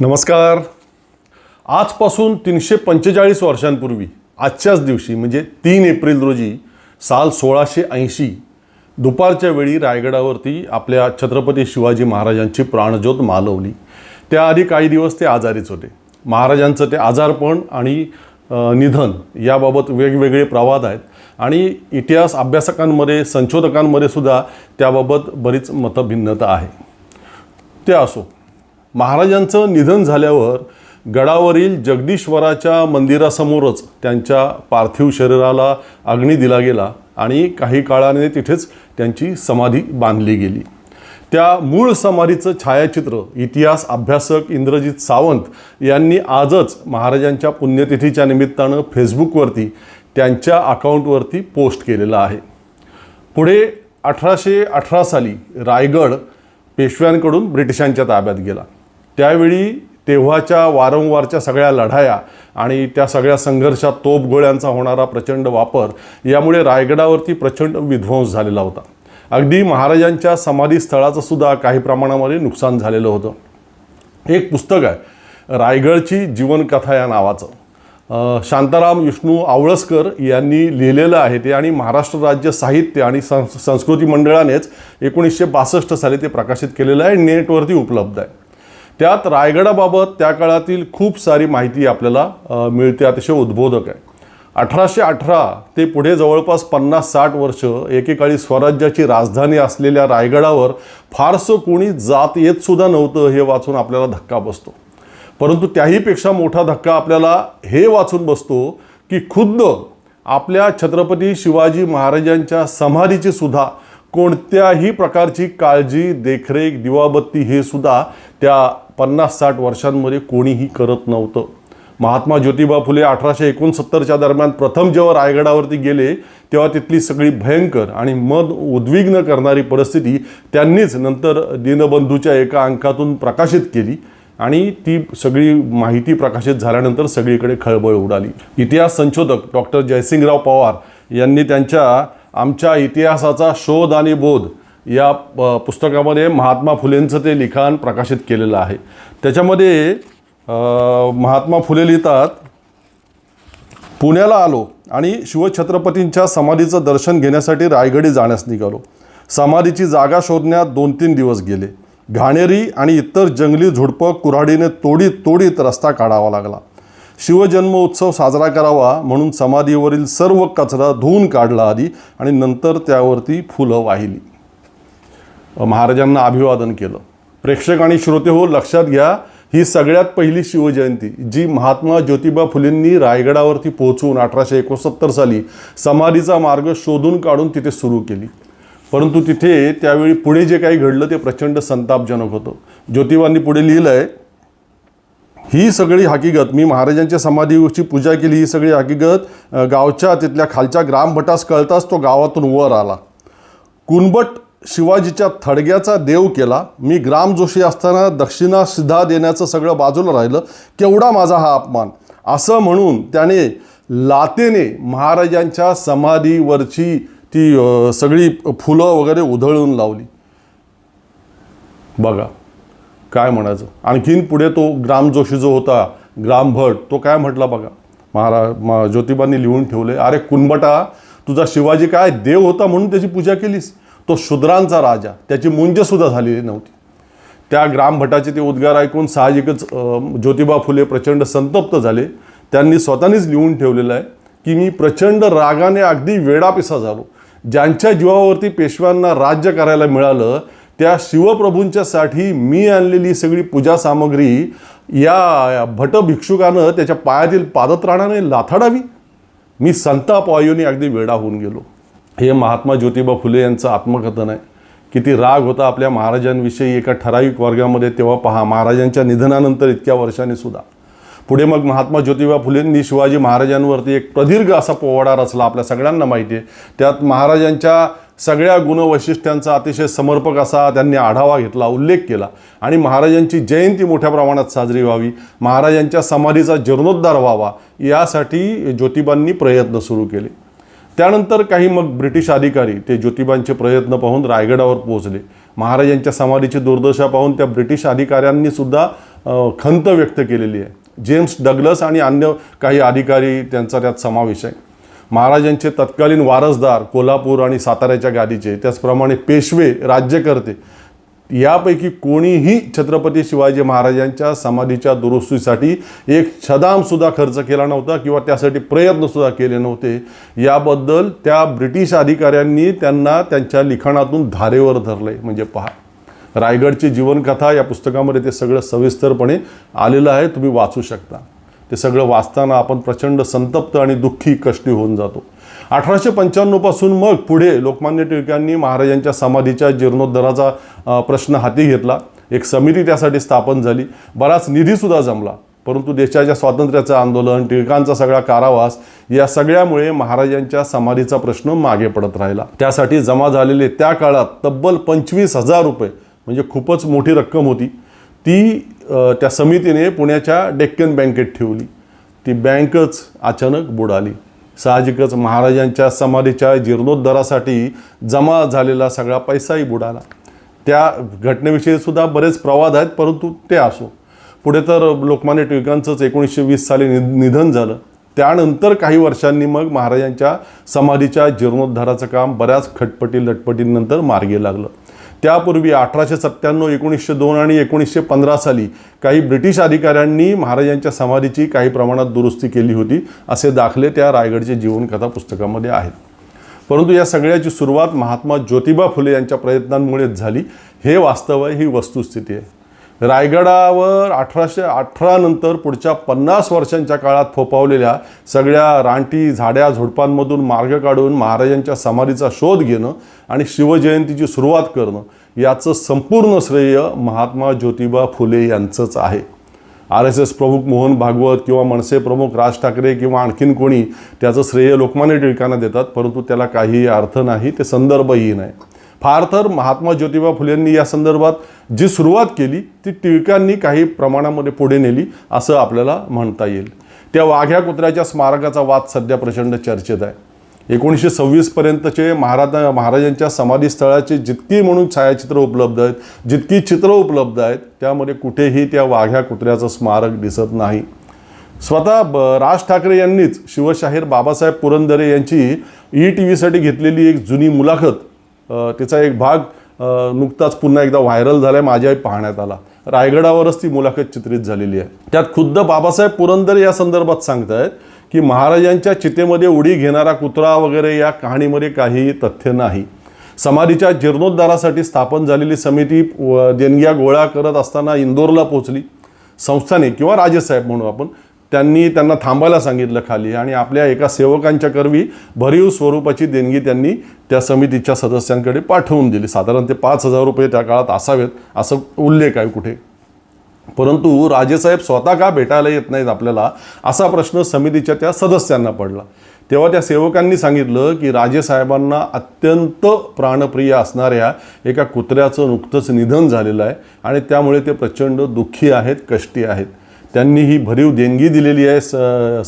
नमस्कार. आजपासून तीनशे पंचेचाळीस वर्षांपूर्वी आजच्याच दिवशी म्हणजे तीन एप्रिल रोजी साल सोळाशे ऐंशी दुपारच्या वेळी रायगडावरती आपल्या छत्रपती शिवाजी महाराजांची प्राणज्योत मालवली. त्याआधी काही दिवस ते आजारीच होते. महाराजांचं ते आजारपण आणि निधन याबाबत वेगवेगळे प्रवाद आहेत आणि इतिहास अभ्यासकांमध्ये संशोधकांमध्ये सुद्धा त्याबाबत बरीच मतभिन्नता आहे. ते असो. महाराजांचं निधन झाल्यावर गडावरील जगदीश्वराच्या मंदिरासमोरच त्यांच्या पार्थिव शरीराला अग्नी दिला गेला आणि काही काळाने तिथेच त्यांची समाधी बांधली गेली. त्या मूळ समाधीचं छायाचित्र इतिहास अभ्यासक इंद्रजित सावंत यांनी आजच महाराजांच्या पुण्यतिथीच्या निमित्तानं फेसबुकवरती त्यांच्या अकाउंटवरती पोस्ट केलेलं आहे. पुढे अठराशे अठरा साली रायगड पेशव्यांकडून ब्रिटिशांच्या ताब्यात गेला. त्यावेळी तेव्हाच्या वारंवारच्या सगळ्या लढाया आणि त्या सगळ्या संघर्षात तोफगोळ्यांचा होणारा प्रचंड वापर यामुळे रायगडावरती प्रचंड विध्वंस झालेला होता. अगदी महाराजांच्या समाधीस्थळाचं सुद्धा काही प्रमाणामध्ये नुकसान झालेलं होतं. एक पुस्तक आहे रायगडची जीवनकथा या नावाचं. शांताराम विष्णू आवळसकर यांनी लिहिलेलं आहे ते आणि महाराष्ट्र राज्य साहित्य आणि संस संस्कृती मंडळानेच एकोणीसशे बासष्ट साली ते प्रकाशित केलेलं आहे नेटवरती उपलब्ध आहे. त्यात रायगडाबाबत त्या काळातील खूप सारी माहिती आपल्याला मिळते. अतिशय उद्बोधक आहे. अठराशे अठरा ते पुढे जवळपास पन्नास साठ वर्ष एकेकाळी स्वराज्याची राजधानी असलेल्या रायगडावर फारसं कोणी जात येतसुद्धा नव्हतं हे वाचून आपल्याला धक्का बसतो. परंतु त्याहीपेक्षा मोठा धक्का आपल्याला हे वाचून बसतो की खुद्द आपल्या छत्रपती शिवाजी महाराजांच्या समाधीची सुद्धा कोणत्याही प्रकारची काळजी देखरेख दिवाबत्ती हे सुद्धा त्या पन्नास साठ वर्षांमध्ये कोणीही करत नव्हतं. महात्मा ज्योतिबा फुले अठराशे एकोणसत्तरच्या दरम्यान प्रथम जेव्हा रायगडावरती गेले तेव्हा तिथली सगळी भयंकर आणि मन उद्विग्न करणारी परिस्थिती त्यांनीच नंतर दीनबंधूच्या एका अंकातून प्रकाशित केली आणि ती सगळी माहिती प्रकाशित झाल्यानंतर सगळीकडे खळबळ उडाली. इतिहास संशोधक डॉक्टर जयसिंगराव पवार यांनी त्यांच्या आमच्या इतिहासाचा शोध आणि बोध या पुस्तकामध्ये महात्मा फुलेंचं ते लिखाण प्रकाशित केलेलं आहे. त्याच्यामध्ये महात्मा फुले लिहितात पुण्याला आलो आणि शिवछत्रपतींच्या समाधीचं दर्शन घेण्यासाठी रायगडी जाण्यास निघालो. समाधीची जागा शोधण्यात दोन तीन दिवस गेले. घाणेरी आणि इतर जंगली झुडपं कुऱ्हाडीने तोडीत तोडीत रस्ता काढावा लागला. शिवजन्म उत्सव साजरा करावा म्हणून समाधीवरील सर्व कचरा धुवून काढला आधी आणि नंतर त्यावरती फुलं वाहिली. महाराजांना अभिवादन केलं. प्रेक्षक आणि श्रोते हो लक्षात घ्या ही सगळ्यात पहिली शिवजयंती जी महात्मा ज्योतिबा फुलेंनी रायगडावरती पोहोचून अठराशे एकोणसत्तर साली समाधीचा मार्ग शोधून काढून तिथे सुरू केली. परंतु तिथे त्यावेळी पुढे जे काही घडलं ते प्रचंड संतापजनक होतं. ज्योतिबांनी पुढे लिहिलं आहे ही सगळी हकीकत मी महाराजांच्या समाधीची पूजा केली ही सगळी हकीकत गावच्या तिथल्या खालच्या ग्रामभटास कळताच तो गावातून वर आला. कुणबट शिवाजीच्या थडग्याचा देव केला. मी ग्राम जोशी असताना दक्षिणा सिद्धा देण्याचं सगळं बाजूला राहिलं. केवढा माझा हा अपमान? असं म्हणून त्याने लातेने महाराजांच्या समाधीवरची ती सगळी फुलं वगैरे उधळून लावली. बघा काय म्हणायचं? आणखीन पुढे तो ग्राम जोशी जो होता ग्रामभट तो काय म्हटला बघा? महारा ज्योतिबांनी लिहून ठेवले अरे कुणबटा तुझा शिवाजी काय देव होता म्हणून त्याची पूजा केलीस? तो शूद्रांचा राजा. त्याची मुंजसुद्धा झालेली नव्हती. त्या ग्रामभटाचे ते उद्गार ऐकून साहजिकच ज्योतिबा फुले प्रचंड संतप्त झाले. त्यांनी स्वतःनीच लिहून ठेवलेलं आहे की मी प्रचंड रागाने अगदी वेडापिसा झालो. ज्यांच्या जीवावरती पेशव्यांना राज्य करायला मिळालं त्या शिवप्रभूंच्यासाठी मी आणलेली सगळी पूजा सामग्री या भट भिक्षुकानं त्याच्या पायातील पादत्राणाने लाथाडावी. मी संताप वायूने अगदी वेडा होऊन गेलो. हे महात्मा ज्योतिबा फुले यांचं आत्मकथन आहे. किती राग होता आपल्या महाराजांविषयी एका ठराविक वर्गामध्ये तेव्हा पहा महाराजांच्या निधनानंतर इतक्या वर्षांनी सुद्धा. पुढे मग महात्मा ज्योतिबा फुलेंनी शिवाजी महाराजांवरती एक प्रदीर्घ असा पोवाडा रचला आपल्या सगळ्यांना माहिती आहे. त्यात महाराजांच्या सगळ्या गुणवैशिष्ट्यांचा अतिशय समर्पक असा त्यांनी आढावा घेतला उल्लेख केला आणि महाराजांची जयंती मोठ्या प्रमाणात साजरी व्हावी महाराजांच्या समाधीचा जीर्णोद्धार व्हावा यासाठी ज्योतिबांनी प्रयत्न सुरू केले. त्यानंतर काही मग ब्रिटिश अधिकारी ते ज्योतिबांचे प्रयत्न पाहून रायगडावर पोहोचले. महाराजांच्या समाधीची दुर्दशा पाहून त्या ब्रिटिश अधिकाऱ्यांनी सुद्धा खंत व्यक्त केलेली आहे. जेम्स डगलस आणि अन्य काही अधिकारी त्यांचा त्यात समावेश आहे. महाराजांचे तत्कालीन वारसदार कोल्हापूर आणि साताऱ्याच्या गादीचे त्याचप्रमाणे पेशवे राज्यकर्ते यापैकी कोणीही छत्रपती शिवाजी महाराजांच्या समाधीच्या दुरुस्तीसाठी एक छदामसुद्धा खर्च केला नव्हता किंवा त्यासाठी प्रयत्नसुद्धा केले नव्हते. याबद्दल त्या ब्रिटिश अधिकाऱ्यांनी त्यांना त्यांच्या लिखाणातून धारेवर धरले. म्हणजे पहा रायगडची जीवनकथा या पुस्तकामध्ये ते सगळं सविस्तरपणे आलेलं आहे. तुम्ही वाचू शकता. ते सगळं वाचताना आपण प्रचंड संतप्त आणि दुःखी कष्टी होऊन जातो. अठराशे पंच्याण्णवपासून मग पुढे लोकमान्य टिळकांनी महाराजांच्या समाधीच्या जीर्णोद्धाराचा प्रश्न हाती घेतला. एक समिती त्यासाठी स्थापन झाली. बराच निधीसुद्धा जमला. परंतु देशाच्या स्वातंत्र्याचं आंदोलन टिळकांचा सगळा कारावास या सगळ्यामुळे महाराजांच्या समाधीचा प्रश्न मागे पडत राहिला. त्यासाठी जमा झालेले त्या काळात तब्बल पंचवीस हजार रुपये म्हणजे खूपच मोठी रक्कम होती ती त्या समितीने पुण्याच्या डेक्कन बँकेत ठेवली. ती बँकच अचानक बुडाली. साहजिकच महाराजांच्या समाधीच्या जीर्णोद्धारासाठी जमा झालेला सगळा पैसाही बुडाला. त्या घटनेविषयी सुद्धा बरेच प्रवाद आहेत परंतु ते असो. पुढे तर लोकमान्य टिळकांचंच एकोणीसशे वीस साली नि निधन झालं. त्यानंतर काही वर्षांनी मग महाराजांच्या समाधीच्या जीर्णोद्धाराचं काम बऱ्याच खटपटी लटपटींनंतर मार्गी लागलं. त्यापूर्वी अठराशे सत्त्याण्णव एकोणीसशे दोन आणि एकोणीसशे पंधरा साली काही ब्रिटिश अधिकाऱ्यांनी महाराजांच्या समाधीची काही प्रमाणात दुरुस्ती केली होती असे दाखले त्या रायगडचे जीवनकथा पुस्तकामध्ये आहेत. परंतु या सगळ्याची सुरुवात महात्मा ज्योतिबा फुले यांच्या प्रयत्नांमुळेच झाली. हे वास्तव आहे ही वस्तुस्थिती आहे. रायगडावर अठराशे अठरा नंतर पुढच्या पन्नास वर्षांच्या काळात फोपावलेल्या सगळ्या रानटी झाड्या झुडपांमधून मार्ग काढून महाराजांच्या समाधीचा शोध घेणं आणि शिवजयंतीची सुरुवात करणं याचं संपूर्ण श्रेय महात्मा ज्योतिबा फुले यांचंच आहे. आर एस एस प्रमुख मोहन भागवत किंवा मनसे प्रमुख राज ठाकरे किंवा आणखीन कोणी त्याचं श्रेय लोकमान्य टिळकांना देतात परंतु त्याला काहीही अर्थ नाही ते संदर्भही नाही. फार तर महात्मा ज्योतिबा फुलेंनी या संदर्भात जी सुरुवात केली ती टिळकांनी काही प्रमाणामध्ये पुढे नेली असं आपल्याला म्हणता येईल. त्या वाघ्या कुत्र्याच्या स्मारकाचा वाद सध्या प्रचंड चर्चेत आहे. एकोणीसशे सव्वीसपर्यंतचे महाराज महाराजांच्या समाधीस्थळाचे जितकी म्हणून छायाचित्र उपलब्ध आहेत जितकी चित्र उपलब्ध आहेत त्यामध्ये कुठेही त्या वाघ्या कुत्र्याचं स्मारक दिसत नाही. स्वतः ब राज ठाकरे यांनीच शिवशाहीर बाबासाहेब पुरंदरे यांची ई टी व्हीसाठी घेतलेली एक जुनी मुलाखत तिचा एक भाग नुकताच पुन्हा एकदा व्हायरल झाला आहे माझ्याही पाहण्यात आला. रायगडावरच ती मुलाखत चित्रित झालेली आहे. त्यात खुद्द बाबासाहेब पुरंदर या संदर्भात सांगतायत की महाराजांच्या चितेमध्ये उडी घेणारा कुत्रा वगैरे या कहाणीमध्ये काहीही तथ्य नाही. समाधीच्या जीर्णोद्धारासाठी स्थापन झालेली समिती व देणग्या गोळा करत असताना इंदोरला पोचली संस्थाने किंवा राजेसाहेब म्हणू आपण. त्यांनी त्यांना थांबायला सांगितलं खाली आणि आपल्या एका सेवकांच्या करवी भरीव स्वरूपाची देणगी त्यांनी त्या समितीच्या सदस्यांकडे पाठवून दिली. साधारण ते पाच हजार रुपये त्या काळात असावेत असं उल्लेख आहे कुठे? परंतु राजेसाहेब स्वतः का भेटायला येत नाहीत आपल्याला? असा प्रश्न समितीच्या त्या सदस्यांना पडला. तेव्हा त्या सेवकांनी सांगितलं की राजेसाहेबांना अत्यंत प्राणप्रिय असणाऱ्या एका कुत्र्याचं नुकतंच निधन झालेलं आहे आणि त्यामुळे ते प्रचंड दुःखी आहेत कष्टी आहेत. त्यांनी ही भरीव देणगी दिलेली आहे स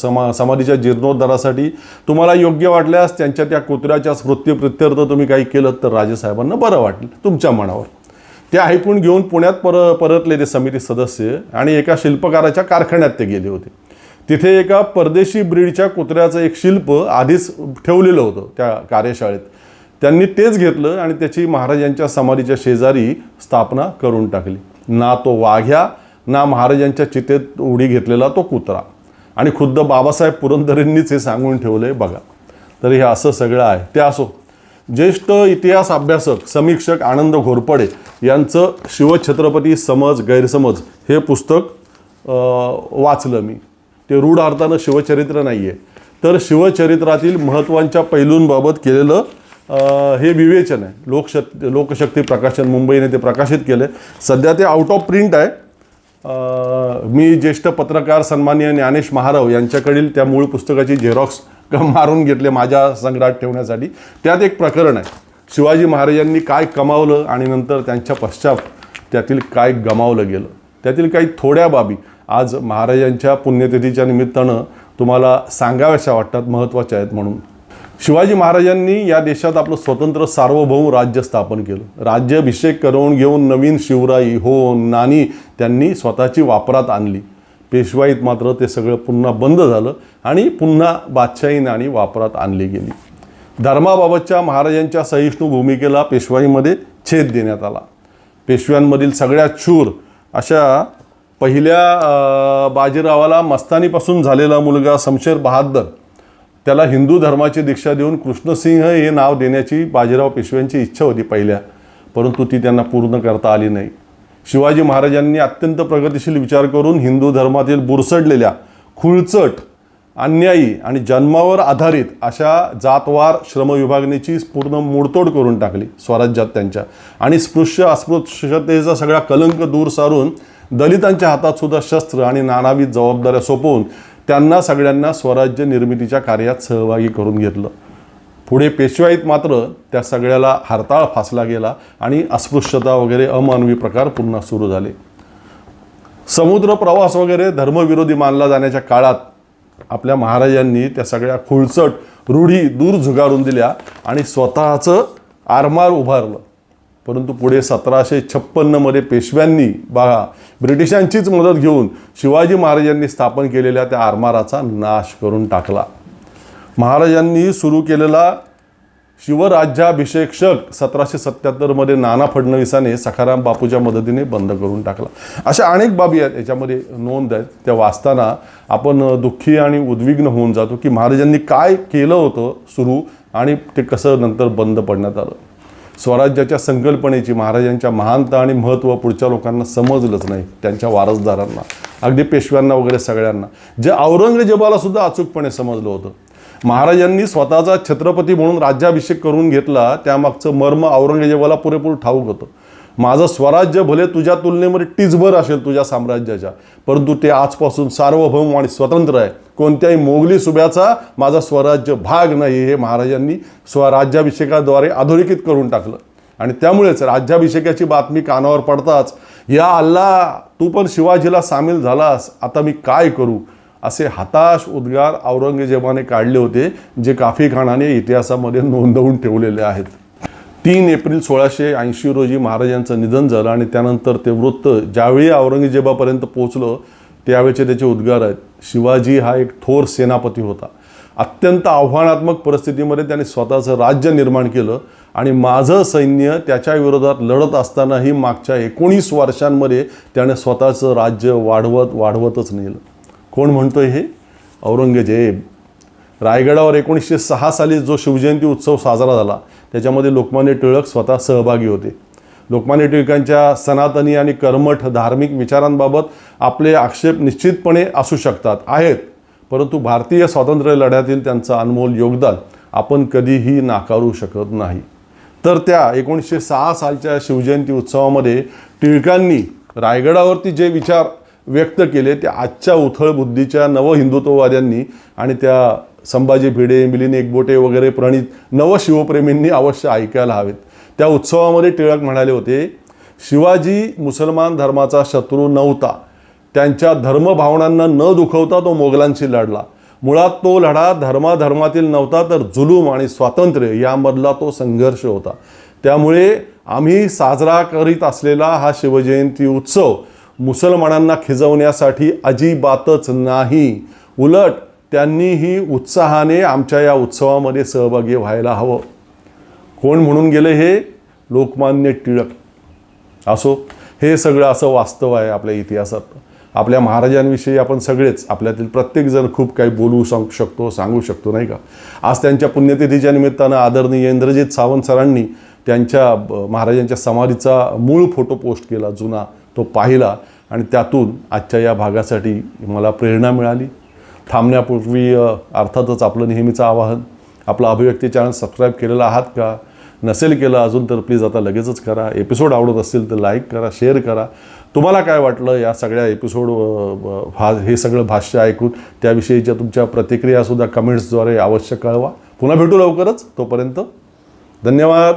समा समाधीच्या जीर्णोद्धारासाठी. तुम्हाला योग्य वाटल्यास त्यांच्या त्या कुत्र्याच्या स्मृतीप्रित्यर्थ तुम्ही काही केलं तर राजेसाहेबांना बरं वाटलं तुमच्या मनावर. ते ऐकून घेऊन पुण्यात पर परतले ते समिती सदस्य आणि एका शिल्पकाराच्या कारखान्यात ते गेले होते. तिथे एका परदेशी ब्रीडच्या कुत्र्याचं एक शिल्प आधीच ठेवलेलं होतं त्या कार्यशाळेत. त्यांनी तेच घेतलं आणि त्याची महाराजांच्या समाधीच्या शेजारी स्थापना करून टाकली. ना तो वाघ्या ना महाराजांच्या चितेत उडी घेतलेला तो कुत्रा. आणि खुद्द बाबासाहेब पुरंदरेंनीच हे सांगून ठेवलं आहे बघा. तर हे असं सगळं आहे. ते असो. ज्येष्ठ इतिहास अभ्यासक समीक्षक आनंद घोरपडे यांचं शिवछत्रपती समज गैरसमज हे पुस्तक वाचलं मी. ते रूढ अर्थानं शिवचरित्र नाही आहे तर शिवचरित्रातील महत्त्वांच्या पैलूंबाबत केलेलं हे विवेचन आहे. लोकशक् लोकशक्ती प्रकाशन मुंबईने ते प्रकाशित केलं सध्या ते आउट ऑफ प्रिंट आहे. मी ज्येष्ठ पत्रकार सन्मान्य ज्ञानेश महाराव यांच्याकडील त्या मूळ पुस्तकाची झेरॉक्स मारून घेतले माझ्या संग्रहात ठेवण्यासाठी. त्यात एक प्रकरण आहे. शिवाजी महाराजांनी काय कमावलं आणि नंतर त्यांच्या पश्चात त्यातील काय गमावलं गेलं? त्यातील काही थोड्या बाबी. आज महाराजांच्या पुण्यतिथीच्या निमित्तानं तुम्हाला सांगाव्याशा वाटतात महत्त्वाच्या आहेत म्हणून. शिवाजी महाराजांनी या देशात आपलं स्वतंत्र सार्वभौम राज्य स्थापन केलं. राज्याभिषेक करून घेऊन नवीन शिवराई हो नानी त्यांनी स्वतःची वापरात आणली. पेशवाईत मात्र ते सगळं पुन्हा बंद झालं आणि पुन्हा बादशाही नाणी वापरात आणली गेली. धर्माबाबतच्या महाराजांच्या सहिष्णू भूमिकेला पेशवाईमध्ये छेद देण्यात आला. पेशव्यांमधील सगळ्यात शूर अशा पहिल्या बाजीरावाला मस्तानीपासून झालेला मुलगा शमशेर बहादर त्याला हिंदू धर्माची दीक्षा देऊन कृष्णसिंह हे नाव देण्याची बाजीराव पेशव्यांची इच्छा होती पहिल्या परंतु ती त्यांना पूर्ण करता आली नाही. शिवाजी महाराजांनी अत्यंत प्रगतिशील विचार करून हिंदू धर्मातील बुरसडलेल्या खुळचट अन्यायी आणि जन्मावर आधारित अशा जातवार श्रमविभागणीची पूर्ण मोडतोड करून टाकली स्वराज्यात त्यांच्या. आणि स्पृश्य अस्पृश्यतेचा सगळा कलंक दूर सारून दलितांच्या हातात सुद्धा शस्त्र आणि नानाविध जबाबदाऱ्या सोपवून त्यांना सगळ्यांना स्वराज्य निर्मितीच्या कार्यात सहभागी करून घेतलं. पुढे पेशवाईत मात्र त्या सगळ्याला हरताळ फासला गेला आणि अस्पृश्यता वगैरे अमानवी प्रकार पुन्हा सुरू झाले. समुद्र प्रवास वगैरे धर्मविरोधी मानला जाण्याच्या काळात आपल्या महाराजांनी त्या सगळ्या खुळचट रूढी दूर झुगारून दिल्या आणि स्वतःचं आरमार उभारलं. परंतु पुढे सतराशे छप्पन्नमध्ये पेशव्यांनी बघा ब्रिटिशांचीच मदत घेऊन शिवाजी महाराजांनी स्थापन केलेल्या त्या आरमाराचा नाश करून टाकला. महाराजांनी सुरू केलेला शिवराज्याभिषेक सतराशे सत्याहत्तरमध्ये नाना फडणवीसाने सखाराम बापूच्या मदतीने बंद करून टाकला. अशा अनेक बाबी आहेत याच्यामध्ये नोंद आहेत. त्या वाचताना आपण दुःखी आणि उद्विग्न होऊन जातो की महाराजांनी काय केलं होतं सुरू आणि ते कसं नंतर बंद पडण्यात आलं. स्वराज्याच्या संकल्पनेची महाराजांच्या महानता आणि महत्त्व पुढच्या लोकांना समजलंच नाही त्यांच्या वारसदारांना अगदी पेशव्यांना वगैरे सगळ्यांना. जे औरंगजेबाला सुद्धा अचूकपणे समजलं होतं. महाराजांनी स्वतःचा छत्रपती म्हणून राज्याभिषेक करून घेतला त्यामागचं मर्म औरंगजेबाला पुरेपूर ठाऊक होतं. माझं स्वराज्य भले तुझ्या तुलनेमध्ये टिचभर असेल तुझ्या साम्राज्याच्या परंतु ते आजपासून सार्वभौम आणि स्वतंत्र आहे. कोणत्याही मोगली सुब्याचा माझा स्वराज्य भाग नाही हे महाराजांनी स्वराज्याभिषेकाद्वारे अधोरेखित करून टाकलं. आणि त्यामुळेच राज्याभिषेकाची बातमी कानावर पडताच या अल्ला तू पण शिवाजीला सामील झालास आता मी काय करू? असे हताश उद्गार औरंगजेबाने काढले होते जे काफी खानाने इतिहासामध्ये नोंदवून ठेवलेले आहेत. तीन एप्रिल सोळाशे ऐंशी रोजी महाराजांचं निधन झालं आणि त्यानंतर ते वृत्त ज्यावेळी औरंगजेबापर्यंत पोचलं त्यावेळेचे त्याचे उद्गार आहेत. शिवाजी हा एक थोर सेनापती होता. अत्यंत आव्हानात्मक परिस्थितीमध्ये त्याने स्वतःचं राज्य निर्माण केलं आणि माझं सैन्य त्याच्या विरोधात लढत असतानाही मागच्या एकोणीस वर्षांमध्ये त्याने स्वतःचं राज्य वाढवत वाढवतच नेलं. कोण म्हणतो हे? औरंगजेब. रायगडावर एकोणीसशे सहा साली जो शिवजयंती उत्सव साजरा झाला त्याच्यामध्ये लोकमान्य टिळक स्वतः सहभागी होते. लोकमान्य टिळकांच्या सनातनी आणि कर्मठ धार्मिक विचारांबाबत आपले आक्षेप निश्चितपणे असू शकतात आहेत. परंतु भारतीय स्वातंत्र्य लढ्यातील त्यांचं अनमोल योगदान आपण कधीही नाकारू शकत नाही. तर त्या एकोणीसशे सहा सालच्या शिवजयंती उत्सवामध्ये टिळकांनी रायगडावरती जे विचार व्यक्त केले ते आजच्या उथळ बुद्धीच्या नवहिंदुत्ववाद्यांनी आणि त्या संभाजी भिडे मिलिंद एकबोटे वगैरे प्रणित नवशिवप्रेमींनी अवश्य ऐकायला हवेत. त्या उत्सवामध्ये टिळक म्हणाले होते शिवाजी मुसलमान धर्माचा शत्रू नव्हता. त्यांच्या धर्मभावनांना न दुखवता तो मोगलांशी लढला. मुळात तो लढा धर्माधर्मातील नव्हता तर जुलूम आणि स्वातंत्र्य यामधला तो संघर्ष होता. त्यामुळे आम्ही साजरा करीत असलेला हा शिवजयंती उत्सव मुसलमानांना खिजवण्यासाठी अजिबातच नाही. उलट त्यांनीही उत्साहाने आमच्या या उत्सवामध्ये सहभागी व्हायला हवं. कोण म्हणून गेले हे? लोकमान्य टिळक. असो हे सगळं असं वास्तव आहे आपल्या इतिहासात. आपल्या महाराजांविषयी आपण सगळेच आपल्यातील प्रत्येकजण खूप काही बोलू सांग शकतो सांगू शकतो नाही का? आज त्यांच्या पुण्यतिथीच्या निमित्तानं आदरणीय इंद्रजित सावंत सरांनी त्यांच्या ब- महाराजांच्या समाधीचा मूळ फोटो पोस्ट केला जुना तो पाहिला आणि त्यातून आजच्या या भागासाठी मला प्रेरणा मिळाली. थांबण्यापूर्वी अर्थातच आपलं नेहमीचं आवाहन आपला अभिव्यक्ती चॅनल सबस्क्राईब केलेला आहात का? नसेल केलं अजून तर प्लीज आता लगेचच करा. एपिसोड आवडत असतील तर लाईक करा शेअर करा. तुम्हाला काय वाटलं या सगळ्या एपिसोड भा हे सगळं भाष्य ऐकून? त्याविषयीच्या तुमच्या प्रतिक्रियासुद्धा कमेंट्सद्वारे अवश्य कळवा. पुन्हा भेटू लवकरच. तोपर्यंत धन्यवाद.